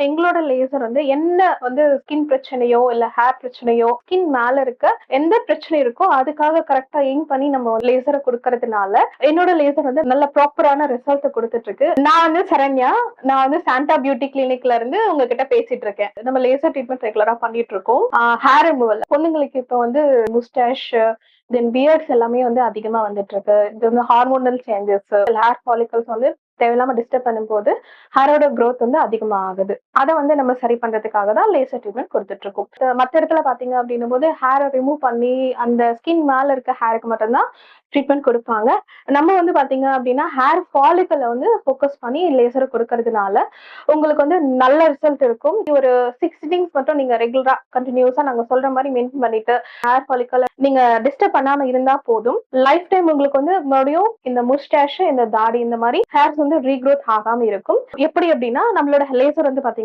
எங்களோட லேசர் வந்து என்ன வந்து ஸ்கின் பிரச்சனையோ இல்ல ஹேர் பிரச்சனையோ ஸ்கின் மேல இருக்க எந்த பிரச்சனை இருக்கோ அதுக்காக கரெக்டா எய்ம் பண்ணி நம்ம லேசரை கொடுக்கறதுனால என்னோட லேசர் வந்து நல்ல ப்ராப்பரான ரிசல்ட் கொடுத்துட்டு இருக்கு நான் வந்து சரண்யா நான் வந்து சாண்டா பியூட்டி கிளினிக்ல இருந்து உங்ககிட்ட பேசிட்டு இருக்கேன். நம்ம லேசர் ட்ரீட்மெண்ட் ரெகுலரா பண்ணிட்டு இருக்கோம் ஹேர் ரிமூவல் பொண்ணுங்களுக்கு இப்போ வந்து முஸ்டாஷ் தென் பியர்ட்ஸ் எல்லாமே வந்து அதிகமா வந்துட்டு இருக்கு இது வந்து ஹார்மோனல் சேஞ்சஸ் ஹேர் ஃபாலிகல்ஸ் வந்து தேவையில்லாம டிஸ்டர்ப் பண்ணும்போது ஹேரோட க்ரோத் வந்து அதிகமா ஆகுது அதை வந்து நம்ம சரி பண்றதுக்காக தான் லேசர் ட்ரீட்மெண்ட் கொடுத்துட்டு இருக்கோம் மற்ற மத்த இடத்துல பாத்தீங்க அப்படின்னும் போது ஹேரை ரிமூவ் பண்ணி அந்த ஸ்கின் மேல இருக்க ஹேருக்கு மட்டும்தான் ட்ரீட்மெண்ட் கொடுப்பாங்க. நம்ம வந்து பாத்தீங்க அப்படின்னா ஹேர் ஃபாலிக்கலை வந்து ஃபோக்கஸ் பண்ணி லேசரை கொடுக்கறதுனால உங்களுக்கு வந்து நல்ல ரிசல்ட் இருக்கும். ஒரு சிக்ஸ் சிட்டிங்ஸ் மட்டும் நீங்க ரெகுலரா கண்டினியூஸா நாங்க சொல்ற மாதிரி மெயின்டைன் பண்ணிட்டு ஹேர் ஃபாலிக்கல் நீங்க டிஸ்டர்ப் பண்ணாம இருந்தா போதும். லைஃப் டைம் உங்களுக்கு வந்து மறுபடியும் இந்த முஸ்டாஷ் இந்த தாடி இந்த மாதிரி ஹேர்ஸ் வந்து ரீக்ரோத் ஆகாம இருக்கும். எப்படி அப்படின்னா நம்மளோட லேசர் வந்து பாத்தீங்கன்னா